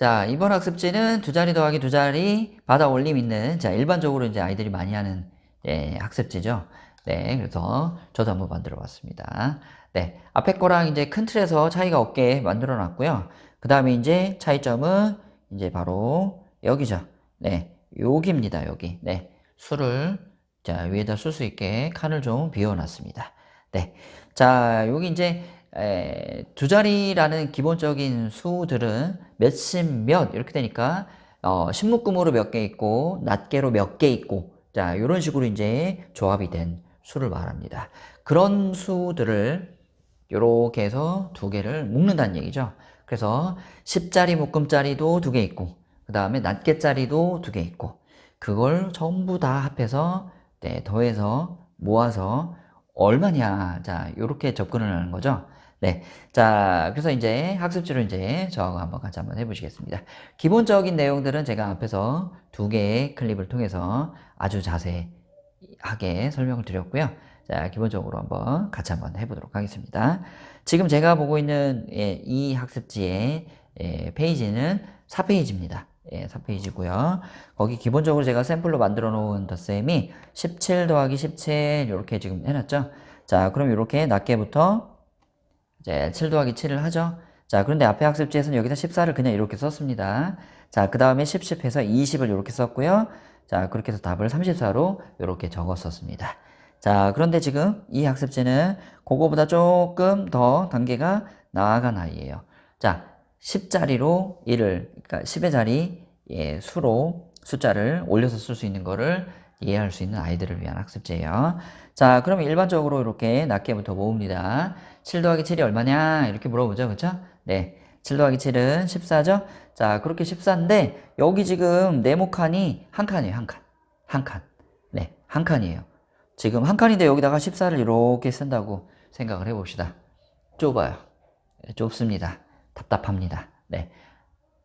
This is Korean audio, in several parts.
자, 이번 학습지는 두 자리 더하기 두 자리 받아 올림 있는, 자, 일반적으로 이제 아이들이 많이 하는, 예, 학습지죠. 네, 그래서 저도 한번 만들어 봤습니다. 네, 앞에 거랑 이제 큰 틀에서 차이가 없게 만들어 놨고요. 그 다음에 이제 차이점은 이제 바로 여기죠. 네, 여기입니다, 여기. 네, 수를, 자, 위에다 쓸 수 있게 칸을 좀 비워 놨습니다. 네, 자, 여기 이제, 에, 두 자리라는 기본적인 수들은 몇십 몇 이렇게 되니까 어, 신묶음으로 몇 개 있고 낱개로 몇 개 있고 자 이런 식으로 이제 조합이 된 수를 말합니다. 그런 수들을 이렇게 해서 두 개를 묶는다는 얘기죠. 그래서 10자리 묶음자리도 두 개 있고 그 다음에 낱개짜리도 두 개 있고 그걸 전부 다 합해서 네, 더해서 모아서 얼마냐 자 이렇게 접근을 하는 거죠. 네. 자, 그래서 이제 학습지로 이제 저하고 한번 같이 한번 해보시겠습니다. 기본적인 내용들은 제가 앞에서 두 개의 클립을 통해서 아주 자세하게 설명을 드렸고요. 자, 기본적으로 한번 같이 한번 해보도록 하겠습니다. 지금 제가 보고 있는 예, 이 학습지의 예, 페이지는 4페이지입니다. 예, 4페이지고요. 거기 기본적으로 제가 샘플로 만들어 놓은 덧셈이 17 더하기 17 이렇게 지금 해놨죠. 자, 그럼 이렇게 낱개부터 이제 7 더하기 7을 하죠. 자, 그런데 앞에 학습지에서는 여기다 14를 그냥 이렇게 썼습니다. 자, 그 다음에 10, 10 해서 20을 이렇게 썼고요. 자, 그렇게 해서 답을 34로 이렇게 적었었습니다. 자, 그런데 지금 이 학습지는 그거보다 조금 더 단계가 나아간 아이예요. 자, 10자리로 1을, 그러니까 10의 자리 예, 수로 숫자를 올려서 쓸 수 있는 거를 이해할 수 있는 아이들을 위한 학습지예요. 자, 그러면 일반적으로 이렇게 낱개부터 모읍니다. 7 더하기 7이 얼마냐? 이렇게 물어보죠. 그쵸? 네. 7 더하기 7은 14죠? 자, 그렇게 14인데, 여기 지금 네모 칸이 한 칸이에요. 한 칸. 한 칸. 네. 한 칸이에요. 지금 한 칸인데 여기다가 14를 이렇게 쓴다고 생각을 해 봅시다. 좁아요. 네, 좁습니다. 답답합니다. 네.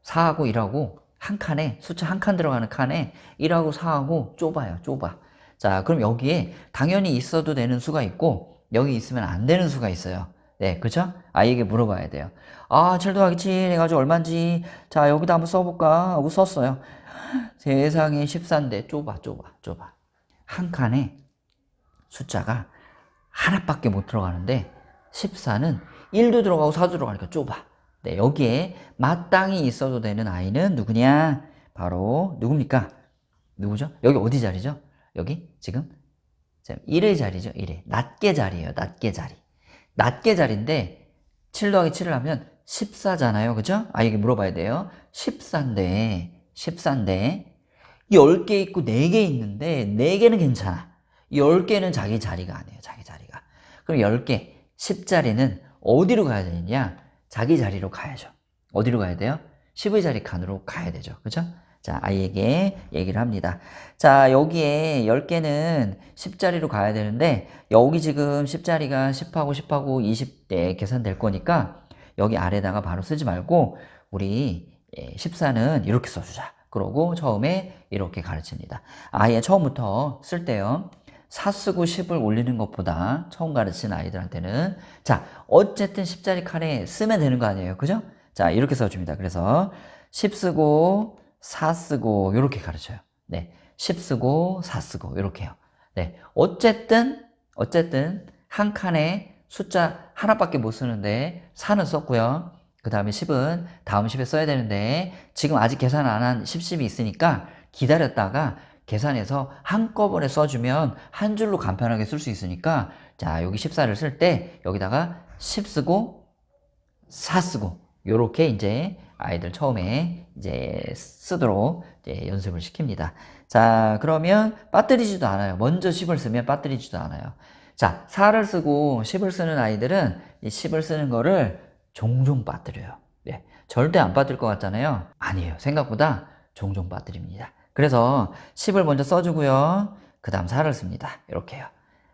4하고 1하고 한 칸에, 숫자 한 칸 들어가는 칸에 1하고 4하고 좁아요. 좁아. 자, 그럼 여기에 당연히 있어도 되는 수가 있고, 여기 있으면 안 되는 수가 있어요. 네, 그쵸? 아이에게 물어봐야 돼요. 아, 7 더하기 7 해가지고 얼만지, 자, 여기다 한번 써볼까? 하고 썼어요. 세상에 14인데 좁아, 좁아, 좁아. 한 칸에 숫자가 하나밖에 못 들어가는데, 14는 1도 들어가고 4도 들어가니까 좁아. 네, 여기에 마땅히 있어도 되는 아이는 누구냐? 바로 누굽니까? 누구죠? 여기 어디 자리죠? 여기 지금 1의 자리죠. 1의 낮게 자리예요. 낮게 자리. 낮게 자리인데 7 더하기 7을 하면 14잖아요. 그죠? 아이에게 물어봐야 돼요. 14인데 14인데 10개 있고 4개 있는데 4개는 괜찮아. 10개는 자기 자리가 아니에요. 자기 자리가. 그럼 10개 10자리는 어디로 가야 되느냐? 자기 자리로 가야죠. 어디로 가야 돼요? 10의 자리 칸으로 가야 되죠. 그죠? 자, 아이에게 얘기를 합니다. 자, 여기에 10개는 10자리로 가야 되는데, 여기 지금 10자리가 10하고 10하고 20대 계산될 거니까, 여기 아래다가 바로 쓰지 말고, 우리 14는 이렇게 써주자. 그러고 처음에 이렇게 가르칩니다. 아예 처음부터 쓸 때요. 4 쓰고 10을 올리는 것보다 처음 가르치는 아이들한테는 자 어쨌든 10자리 칸에 쓰면 되는 거 아니에요 그죠? 자 이렇게 써줍니다 그래서 10 쓰고 4 쓰고 이렇게 가르쳐요. 네, 10 쓰고 4 쓰고 이렇게요. 네, 어쨌든 어쨌든 한 칸에 숫자 하나밖에 못 쓰는데 4는 썼고요. 그 다음에 10은 다음 10에 써야 되는데 지금 아직 계산 안 한 10, 10이 있으니까 기다렸다가 계산해서 한꺼번에 써주면 한 줄로 간편하게 쓸 수 있으니까 자 여기 14를 쓸 때 여기다가 10 쓰고 4 쓰고 요렇게 이제 아이들 처음에 이제 쓰도록 이제 연습을 시킵니다. 자 그러면 빠뜨리지도 않아요. 먼저 10을 쓰면 빠뜨리지도 않아요. 자 4를 쓰고 10을 쓰는 아이들은 이 10을 쓰는 거를 종종 빠뜨려요. 네, 절대 안 빠뜨릴 것 같잖아요. 아니에요. 생각보다 종종 빠뜨립니다. 그래서 10을 먼저 써주고요. 그 다음 4를 씁니다. 이렇게요.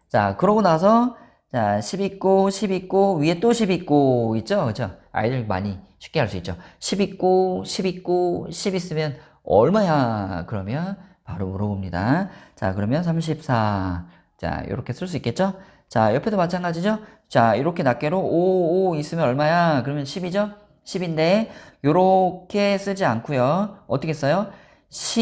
자, 그러고 나서 자, 10 있고, 10 있고, 위에 또 10 있고, 있죠? 그죠? 아이들 많이 쉽게 할 수 있죠. 10 있고, 10 있고, 10 있으면 얼마야? 그러면 바로 물어봅니다. 자, 그러면 34. 자, 이렇게 쓸 수 있겠죠? 자, 옆에도 마찬가지죠? 자, 이렇게 낱개로 5, 5 있으면 얼마야? 그러면 10이죠? 10인데 요렇게 쓰지 않고요. 어떻게 써요? 10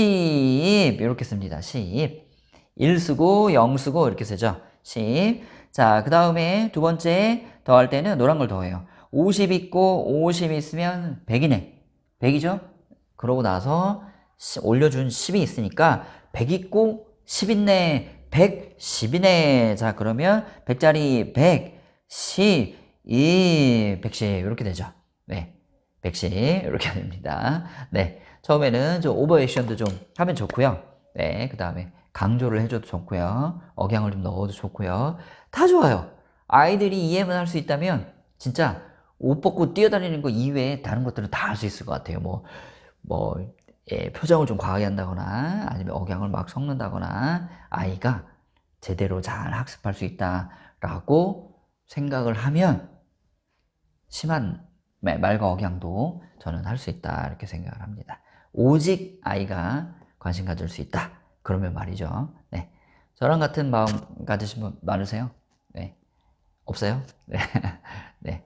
이렇게 씁니다. 10 1 쓰고 0 쓰고 이렇게 쓰죠. 10 자, 그 다음에 두 번째 더할 때는 노란 걸 더해요. 50 있고 50 있으면 100이네. 100이죠? 그러고 나서 시- 올려준 10이 있으니까 100 있고 10 있네. 110이네. 자, 그러면 100짜리 100, 10, 2, 110 이렇게 되죠. 네. 110 이렇게 됩니다. 네. 처음에는 좀 오버액션도 좀 하면 좋고요. 네. 그 다음에 강조를 해줘도 좋고요. 억양을 좀 넣어도 좋고요. 다 좋아요. 아이들이 이해만 할 수 있다면 진짜 옷 벗고 뛰어다니는 거 이외에 다른 것들은 다 할 수 있을 것 같아요. 뭐, 뭐, 예, 표정을 좀 과하게 한다거나 아니면 억양을 막 섞는다거나 아이가 제대로 잘 학습할 수 있다라고 생각을 하면 심한 말- 말과 억양도 저는 할 수 있다 이렇게 생각을 합니다. 오직 아이가 관심 가질 수 있다. 그러면 말이죠. 네. 저랑 같은 마음 가지신 분 많으세요? 네. 없어요? 네. 네.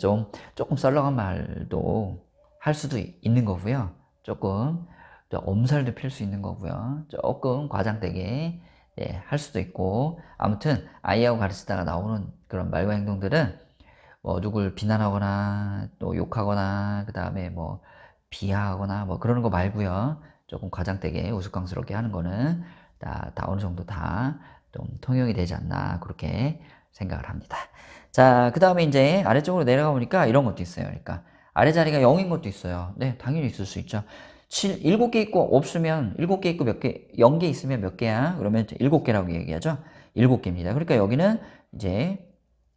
좀, 조금 썰렁한 말도 할 수도 있는 거고요. 조금 좀 엄살도 필 수 있는 거고요. 조금 과장되게 예, 할 수도 있고 아무튼 아이하고 가르치다가 나오는 그런 말과 행동들은 뭐 누굴 비난하거나 또 욕하거나 그 다음에 뭐 비하하거나 뭐 그러는 거 말고요. 조금 과장되게 우스꽝스럽게 하는 거는 다, 다 어느 정도 다 좀 통용이 되지 않나 그렇게 생각을 합니다. 자, 그 다음에 이제 아래쪽으로 내려가 보니까 이런 것도 있어요. 그러니까 아래 자리가 0인 것도 있어요. 네, 당연히 있을 수 있죠. 7, 7개 있고 없으면 7개 있고 몇 개, 0개 있으면 몇 개야? 그러면 7개라고 얘기하죠. 7개입니다. 그러니까 여기는 이제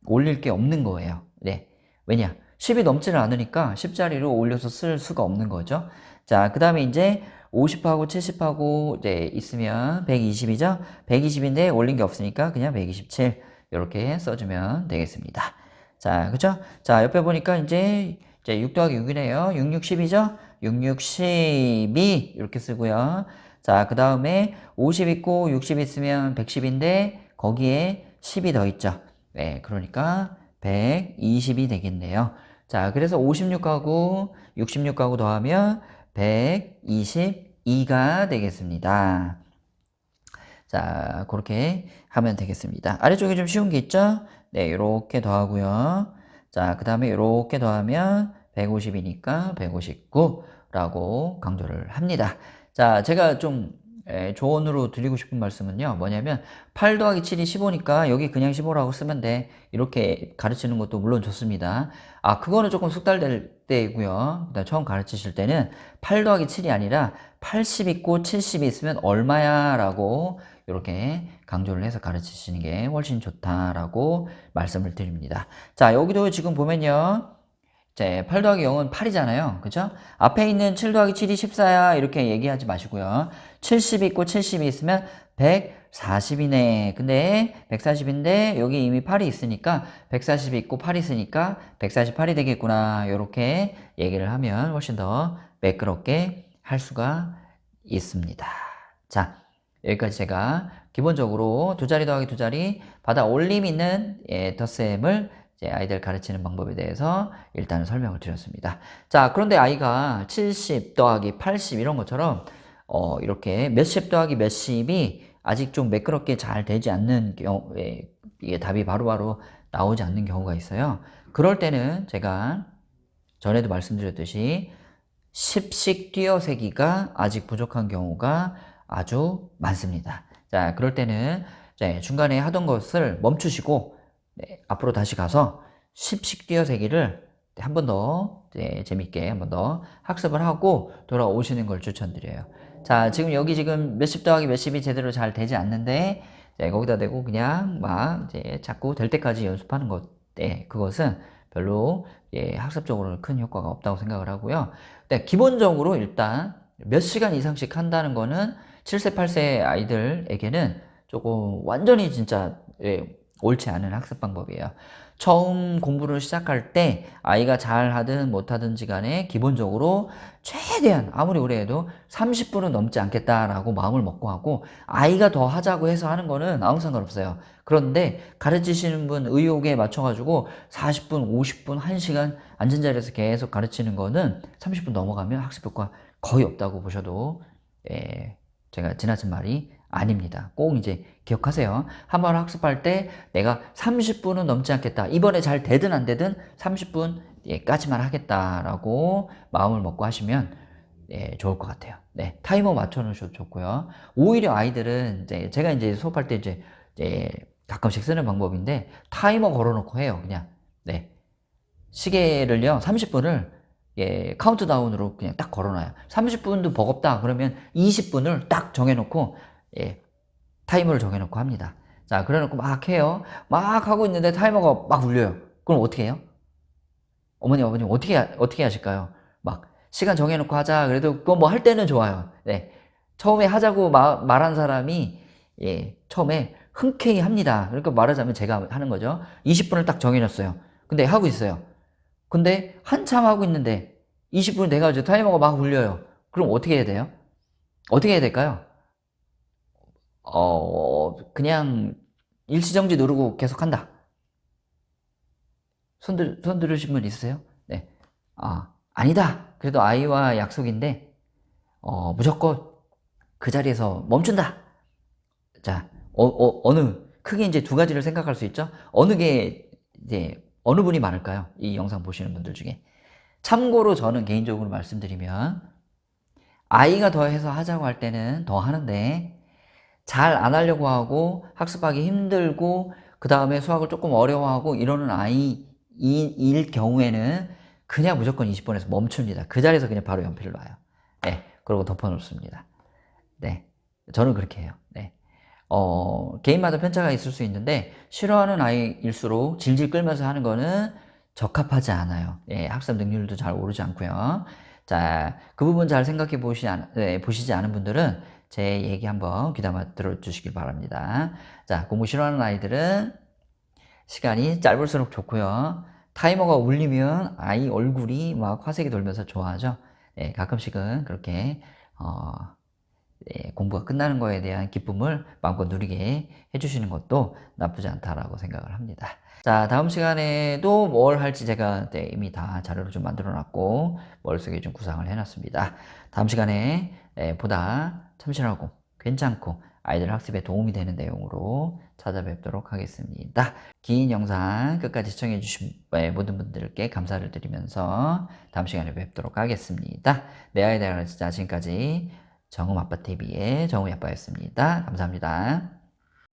올릴 게 없는 거예요. 네. 왜냐? 10이 넘지를 않으니까 10자리로 올려서 쓸 수가 없는 거죠. 자, 그 다음에 이제 50하고 70하고 이제 있으면 120이죠. 120인데 올린 게 없으니까 그냥 127 이렇게 써주면 되겠습니다. 자, 그죠? 자, 옆에 보니까 이제 이제 6 더하기 6이네요. 6, 6, 10이죠? 6, 6, 12 이렇게 쓰고요. 자, 그 다음에 50 있고 60 있으면 110인데 거기에 10이 더 있죠. 네, 그러니까 120이 되겠네요. 자, 그래서 56하고 66하고 더하면 122가 되겠습니다. 자, 그렇게 하면 되겠습니다. 아래쪽에 좀 쉬운 게 있죠? 네, 이렇게 더하고요. 자, 그 다음에 이렇게 더하면 150이니까 159라고 강조를 합니다. 자, 제가 좀 에, 조언으로 드리고 싶은 말씀은요, 뭐냐면, 8 더하기 7이 15니까 여기 그냥 15라고 쓰면 돼. 이렇게 가르치는 것도 물론 좋습니다. 아, 그거는 조금 숙달될 때이고요. 그다음 처음 가르치실 때는 8 더하기 7이 아니라 80 있고 70이 있으면 얼마야? 라고 이렇게 강조를 해서 가르치시는 게 훨씬 좋다라고 말씀을 드립니다. 자, 여기도 지금 보면요. 이제 8 더하기 0은 8이잖아요. 그죠? 앞에 있는 7 더하기 7이 14야. 이렇게 얘기하지 마시고요. 70 있고 70이 있으면 140이네. 근데 140인데 여기 이미 8이 있으니까 140이 있고 8이 있으니까 148이 되겠구나. 이렇게 얘기를 하면 훨씬 더 매끄럽게 할 수가 있습니다. 자, 여기까지 제가 기본적으로 두 자리 더하기 두 자리 받아 올림 있는 예, 덧셈을 아이들 가르치는 방법에 대해서 일단 설명을 드렸습니다. 자, 그런데 아이가 70 더하기 80 이런 것처럼 어, 이렇게 몇십 더하기 몇십이 아직 좀 매끄럽게 잘 되지 않는 경우에 이게 답이 바로 바로 나오지 않는 경우가 있어요. 그럴 때는 제가 전에도 말씀드렸듯이 10씩 띄어세기가 아직 부족한 경우가 아주 많습니다. 자, 그럴 때는 중간에 하던 것을 멈추시고 네, 앞으로 다시 가서 10씩 띄어세기를 한 번 더 재밌게 한 번 더 학습을 하고 돌아오시는 걸 추천드려요. 자, 지금 여기 지금 몇십 더하기 몇십이 제대로 잘 되지 않는데 자, 거기다 대고 그냥 막 이제 자꾸 될 때까지 연습하는 것, 네, 그것은 별로 예, 학습적으로는 큰 효과가 없다고 생각을 하고요. 네, 기본적으로 일단 몇 시간 이상씩 한다는 거는 7세, 8세 아이들에게는 조금 완전히 진짜 예, 옳지 않은 학습 방법이에요. 처음 공부를 시작할 때 아이가 잘 하든 못 하든지 간에 기본적으로 최대한 아무리 오래 해도 30분은 넘지 않겠다라고 마음을 먹고 하고 아이가 더 하자고 해서 하는 거는 아무 상관없어요. 그런데 가르치시는 분 의욕에 맞춰가지고 40분, 50분, 1시간 앉은 자리에서 계속 가르치는 거는 30분 넘어가면 학습 효과 거의 없다고 보셔도 예, 제가 지나친 말이 아닙니다. 꼭 이제 기억하세요. 한번 학습할 때 내가 30분은 넘지 않겠다. 이번에 잘 되든 안 되든 30분까지만 하겠다라고 마음을 먹고 하시면 예, 좋을 것 같아요. 네, 타이머 맞춰놓으셔도 좋고요. 오히려 아이들은 이제 제가 이제 수업할 때 이제, 이제 가끔씩 쓰는 방법인데 타이머 걸어놓고 해요. 그냥 네 시계를요 30분을 예, 카운트다운으로 그냥 딱 걸어놔요. 30분도 버겁다 그러면 20분을 딱 정해놓고 예, 타이머를 정해놓고 합니다. 자, 그래놓고 막 해요. 막 하고 있는데 타이머가 막 울려요. 그럼 어떻게 해요? 어머니, 아버님 어떻게 하- 어떻게 하실까요? 막 시간 정해놓고 하자. 그래도 그거 뭐 할 때는 좋아요. 네, 처음에 하자고 마- 말한 사람이 예, 처음에 흔쾌히 합니다. 그러니까 말하자면 제가 하는 거죠. 20분을 딱 정해놨어요. 근데 하고 있어요. 근데 한참 하고 있는데 20분 돼가지고 타이머가 막 울려요. 그럼 어떻게 해야 돼요? 어떻게 해야 될까요? 어, 그냥 일시정지 누르고 계속 한다. 손, 들, 손 들으신 분 있으세요? 네. 아, 아니다. 그래도 아이와 약속인데, 어, 무조건 그 자리에서 멈춘다. 자, 어, 어, 어느, 크게 이제 두 가지를 생각할 수 있죠? 어느 게, 이제, 어느 분이 많을까요? 이 영상 보시는 분들 중에. 참고로 저는 개인적으로 말씀드리면, 아이가 더 해서 하자고 할 때는 더 하는데, 잘 안 하려고 하고, 학습하기 힘들고, 그 다음에 수학을 조금 어려워하고, 이러는 아이일 경우에는 그냥 무조건 20번에서 멈춥니다. 그 자리에서 그냥 바로 연필을 놔요. 네. 그리고 덮어놓습니다. 네. 저는 그렇게 해요. 네. 어, 개인마다 편차가 있을 수 있는데, 싫어하는 아이일수록 질질 끌면서 하는 거는 적합하지 않아요. 예, 학습 능률도 잘 오르지 않고요. 자, 그 부분 잘 생각해 보시, 않, 네, 보시지 않은 분들은 제 얘기 한번 귀담아 들어주시길 바랍니다. 자, 공부 싫어하는 아이들은 시간이 짧을수록 좋고요. 타이머가 울리면 아이 얼굴이 막 화색이 돌면서 좋아하죠. 예, 가끔씩은 그렇게, 어, 예, 공부가 끝나는 거에 대한 기쁨을 마음껏 누리게 해주시는 것도 나쁘지 않다라고 생각을 합니다. 자, 다음 시간에도 뭘 할지 제가 네, 이미 다 자료를 좀 만들어 놨고, 머릿속에 좀 구상을 해 놨습니다. 다음 시간에 네, 보다 참신하고 괜찮고 아이들 학습에 도움이 되는 내용으로 찾아뵙도록 하겠습니다. 긴 영상 끝까지 시청해 주신 네, 모든 분들께 감사를 드리면서 다음 시간에 뵙도록 하겠습니다. 내 아이 대가르치자 지금까지 정음 아빠 TV의 정음 아빠였습니다. 감사합니다.